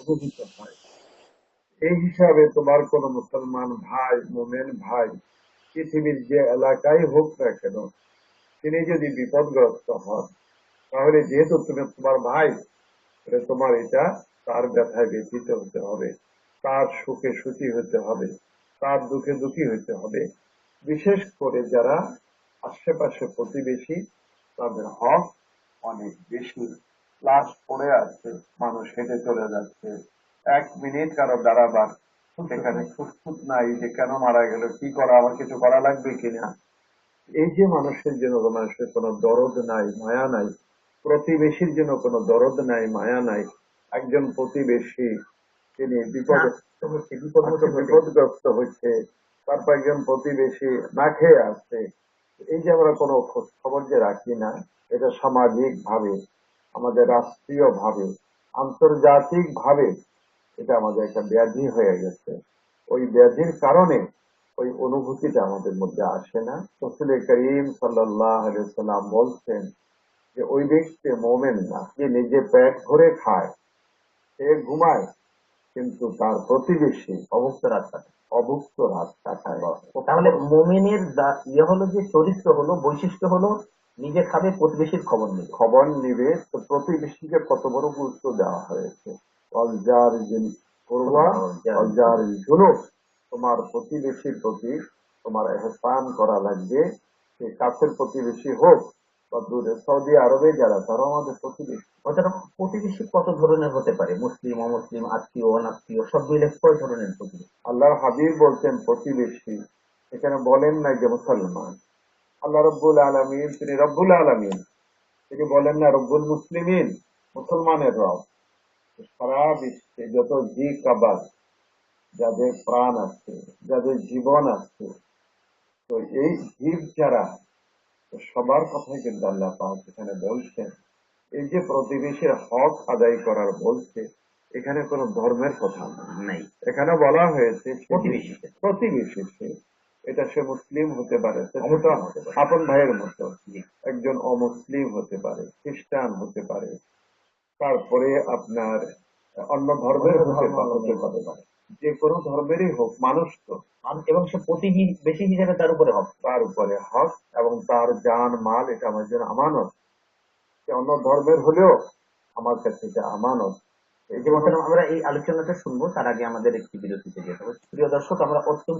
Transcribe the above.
অনুভূত হয়। এই হিসাবে তোমার কোন মুসলমান ভাই, মোমেন ভাই পৃথিবীর যে এলাকায় হোক না কেন, তিনি যদি বিপদগ্রস্ত হন, তাহলে যেহেতু তুমি তোমার ভাই তোমার এটা তার ব্যথায় ব্যথিত হতে হবে, তার সুখে সুখী হতে হবে, তার দুঃখে দুঃখী হতে হবে। বিশেষ করে যারা আশেপাশে প্রতিবেশী, তাদের হক অনেক বেশি। লাশ পড়ে আছে মানুষ হেঁটে চলে যাচ্ছে। এক মিনিট কারও দাঁড়াবার? সেখানে ফুসফুস নাই যে কেন মারা গেল কি করা আমার কিছু করা লাগবে কিনা এই যে মানুষের জন্য মানুষের কোনো দরদ নাই মায়া নাই প্রতিবেশীর জন্য কোনো দরদ নাই মায়া নাই একজন প্রতিবেশী তিনি বিপদে আচ্ছা, বিপদগ্রস্ত হচ্ছে তারপর একজন প্রতিবেশী না খেয়ে আসছে এই যে আমরা কোনো খোঁজ খবর যে রাখি না এটা সামাজিক ভাবে আমাদের রাষ্ট্রীয় ভাবে আন্তর্জাতিক ভাবে এটা আমাদের একটা ব্যাধি হয়ে গেছে। ওই ব্যাধির কারণে ওই অনুভূতিটা আমাদের মধ্যে আসে না। রসুল করিম সাল্লাম বলছেন যে, ওই ব্যক্তি মোমেন না যে নিজে পেট ভরে খায়, সে ঘুমায়, কিন্তু তার প্রতিবেশী অভুক্ত কাটে অভুক্ত কাটায় তাহলে মোমেনের ইয়ে হলো যে চরিত্র হলো, বৈশিষ্ট্য হলো নিজে খাবে প্রতিবেশীর খবর নেবে। খবর নিবে তো প্রতিবেশীকে কত বড় গুরুত্ব দেওয়া হয়েছে? করবা তোমার প্রতিবেশীর প্রতি তোমার এহসান করা লাগবে। সে কাছের প্রতিবেশী হোক বা দূরে সৌদি আরবে যারা তারা আমাদের প্রতিবেশী। প্রতিবেশী কত ধরনের হতে পারে? মুসলিম অমুসলিম আত্মীয় অনাত্মীয় সব মিলে কয় ধরনের প্রতিবেশী? আল্লাহ হাবিব বলছেন প্রতিবেশী। এখানে বলেন না যে মুসলমান। আল্লাহ রব্বুল আলমিন তিনি রব্বুল আলমিন। তিনি বলেন না রব্বুল মুসলিমিন মুসলমানের রব। সারা বিশ্বে যত জি কাবাল যাদের প্রাণ আছে যাদের জীবন আছে তো এই জীব যারা সবার কথাই কিন্তু আল্লাহ পাক এখানে বলছেন। এই যে প্রতিবেশীর হক আদায় করার বলছে এখানে কোনো ধর্মের কথা নেই। এখানে বলা হয়েছে প্রতিবেশী। প্রতিবেশী এটা সে মুসলিম হতে পারে। আপন ভাইয়ের মতো। একজন অমুসলিম হতে পারে খ্রিস্টান হতে পারে। তারপরে আপনার অন্য ধর্মের হতে পারে- যে কোনো ধর্মেরই হোক মানুষ তো। এবং সে প্রতিবেশী হিসেবে তার উপরে হক। তার উপরে হক এবং তার জান মাল এটা আমার জন্য আমানত। সে অন্য ধর্মের হলেও আমার কাছে এটা আমানত। এই যে আমরা এই আলোচনাটা শুনব তার আগে আমাদের একটি বিরতিতে যেতে হবে প্রিয় দর্শক আমরা অত্যন্ত